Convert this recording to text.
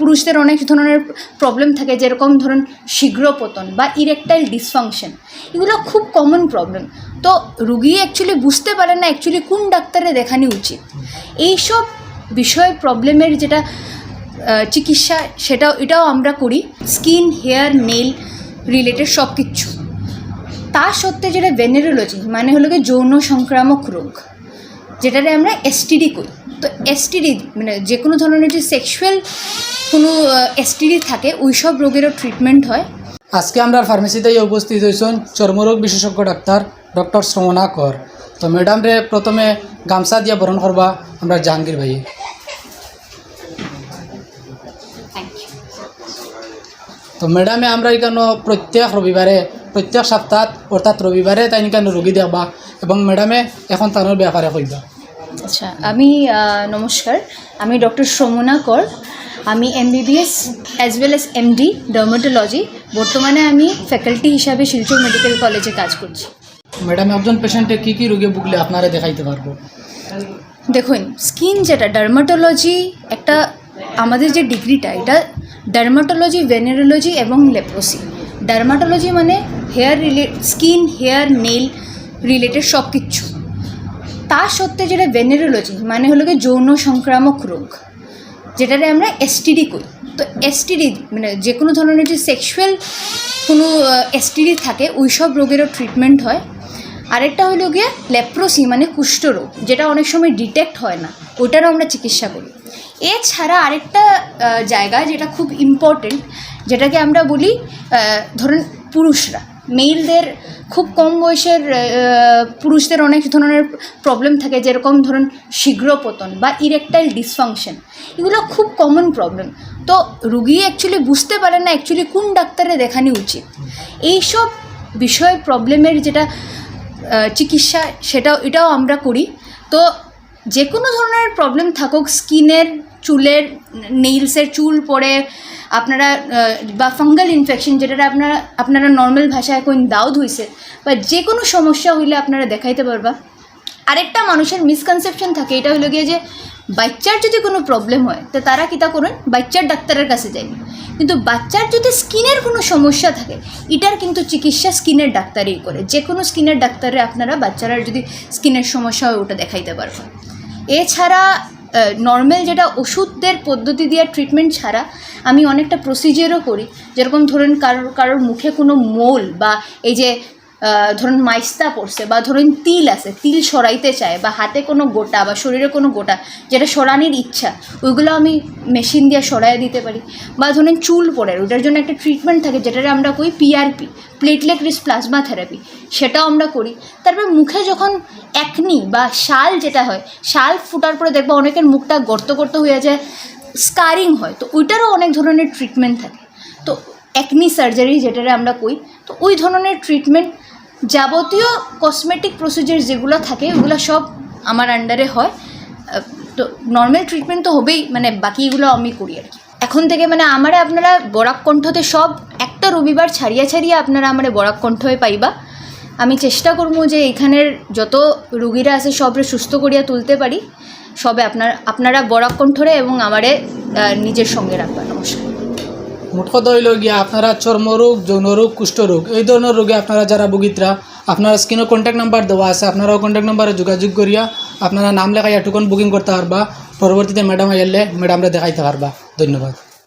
পুরুষদের অনেক ধরনের প্রবলেম থাকে, যেরকম ধরুন শীঘ্র পতন বা ইরেকটাইল ডিসফাংশন এগুলো খুব কমন প্রবলেম তো রুগী অ্যাকচুয়ালি বুঝতে পারে না অ্যাকচুয়ালি কোন ডাক্তারে দেখানো উচিত। এইসব বিষয় প্রবলেমের যেটা চিকিৎসা, সেটাও, এটাও আমরা করি। স্কিন হেয়ার নেল রিলেটেড সব কিছু তা সত্ত্বে যেটা ভেনেরোলজি মানে হলো গিয়ে যৌন সংক্রামক রোগ, যেটারে আমরা এসটিডি করি। তো এসটিডি মানে যে কোনো ধরনের যে সেক্সুয়াল কোনো এসটিডি থাকে ওই সব রোগেরও ট্রিটমেন্ট হয়। আজকে আমরা ফার্মেসিতে উপস্থিত হয়েছেন চর্মরোগ বিশেষজ্ঞ ডাক্তার ডক্টর শ্রমণা কর। তো ম্যাডাম রে প্রথমে গামছা দিয়ে বরণ করবা আমরা জাহাঙ্গীর ভাই তো ম্যাডামে আমরা এখানে প্রত্যেক রবিবারে প্রত্যেক সপ্তাহ অর্থাৎ রবিবারে তাই এখানে রোগী দেখবা এবং ম্যাডামে এখন তানোর ব্যাপারে কইবা। আচ্ছা আমি নমস্কার। আমি ডক্টর শ্রমনা কর। আমি MBBS as well as MD dermatology বর্তমানে আমি ফ্যাকাল্টি হিসাবে শিলচর মেডিকেল কলেজে কাজ করছি। ম্যাডাম একজন পেশেন্টে কী কী রোগে ভুগলে আপনারা দেখাইতে পারব? দেখুন স্কিন যেটা ডার্মাটোলজি একটা আমাদের যে ডিগ্রিটা এটা ডার্মাটোলজি ভেনেরোলজি এবং লেপ্রোসি ডার্মাটোলজি মানে হেয়ার রিলে স্কিন হেয়ার নেল রিলেটেড সব কিছু তা সত্ত্বে যেটা ভেনেরোলজি মানে হলো গিয়ে যৌন সংক্রামক রোগ যেটাতে আমরা এসটিডি করি। তো এসটিডি মানে যে কোনো ধরনের যে সেক্সুয়াল কোনো এসটিডি থাকে ওই সব রোগেরও ট্রিটমেন্ট হয়। আরেকটা হলো গিয়ে লেপ্রোসি মানে কুষ্ঠরোগ যেটা অনেক সময় ডিটেক্ট হয় না ওটারও আমরা চিকিৎসা করি। এছাড়া আরেকটা জায়গা যেটা খুব ইম্পর্টেন্ট যেটাকে আমরা বলি ধরুন পুরুষরা। মেলদের খুব কম বয়সের পুরুষদের অনেক ধরনের প্রবলেম থাকে, যেরকম ধরুন শীঘ্র পতন বা ইরেকটাইল ডিসফাংশন এগুলো খুব কমন প্রবলেম তো রুগী অ্যাকচুয়ালি বুঝতে পারে না অ্যাকচুয়ালি কোন ডাক্তারে দেখানো উচিত। এইসব বিষয় প্রবলেমের যেটা চিকিৎসা, সেটাও, এটাও আমরা করি। তো যে কোনো ধরনের প্রবলেম থাকুক, স্কিনের, চুলের নেইলসের চুল পড়ে, আপনারা বা ফাঙ্গাল ইনফেকশন যেটা আপনারা আপনারা নর্মাল ভাষায় কোন দাউদ হইছে, বা যে কোনো সমস্যা হইলে আপনারা দেখাইতে পারবা। আরেকটা মানুষের মিসকনসেপশন থাকে, এটা হলো গিয়ে যে বাচ্চার যদি কোনো প্রবলেম হয়, তো তারা কিতা করেন, বাচ্চার ডাক্তারের কাছে যায় কিন্তু বাচ্চার যদি স্কিনের কোনো সমস্যা থাকে, এটার কিন্তু চিকিৎসা স্কিনের ডাক্তারই করে। যে কোনো স্কিনের ডাক্তারে আপনারা বাচ্চারা যদি স্কিনের সমস্যা হয়, ওটা দেখাইতে পারবেন এছাড়া নর্মাল যেটা ওষুধদের পদ্ধতি দিয়ে ট্রিটমেন্ট ছাড়া আমি অনেকটা প্রসিজিয়ারও করি। যেরকম ধরুন, কারোর কারোর মুখে কোনো মোল বা এই যে ধরুন মাইস্তা পড়ছে বা ধরুন তিল আছে, তিল সরাইতে চায় বা হাতে কোনো গোটা বা শরীরে কোনো গোটা যেটা সরানির ইচ্ছা, ওইগুলো আমি মেশিন দিয়ে সরাই দিতে পারি। বা ধরুন চুল পড়ে ওটার জন্য একটা ট্রিটমেন্ট থাকে যেটারে আমরা কই PRP platelet rich plasma therapy সেটাও আমরা করি। তারপর মুখে যখন একনি বা শাল যেটা হয়, শাল ফুটার পরে দেখব অনেকের মুখটা গর্ত গর্ত হয়ে যায় স্কারিং হয়, তো ওইটারও অনেক ধরনের ট্রিটমেন্ট থাকে। তো একনি সার্জারি যেটারে আমরা কই, তো ওই ধরনের ট্রিটমেন্ট যাবতীয় কসমেটিক প্রসিজার যেগুলো থাকে, ওগুলো সব আমার আন্ডারে হয়। তো নর্মাল ট্রিটমেন্ট তো হবেই মানে বাকিগুলো আমি করি আর কি। এখন থেকে মানে আমারে আপনারা বরাক কণ্ঠতে সব একটা রবিবার ছাড়িয়া ছাড়িয়া আপনারা আমারে বরাক কণ্ঠে পাইবা। আমি চেষ্টা করব যে এখানের যত রুগীরা আছে সবরে সুস্থ করিয়া তুলতে পারি। সবে আপনার, আপনারা বরাক কণ্ঠরে এবং আমারে নিজের সঙ্গে রাখবা। নমস্কার। মোট কথা হইল গিয়া আপনারা চর্মরোগ, যৌনরোগ, কুষ্ঠরোগ, এই ধরনের রোগে আপনারা যারা বুগিতরা আপনারা স্ক্রিনে কন্ট্যাক্ট নাম্বার দেওয়া আছে, আপনারাও কন্ট্যাক্ট নাম্বারে যোগাযোগ করিয়া আপনারা নাম লেখাইয়া টুকন বুকিং করতে পারবা। পরবর্তীতে ম্যাডাম আইলে ম্যাডামরা দেখাইতে পারবা। ধন্যবাদ।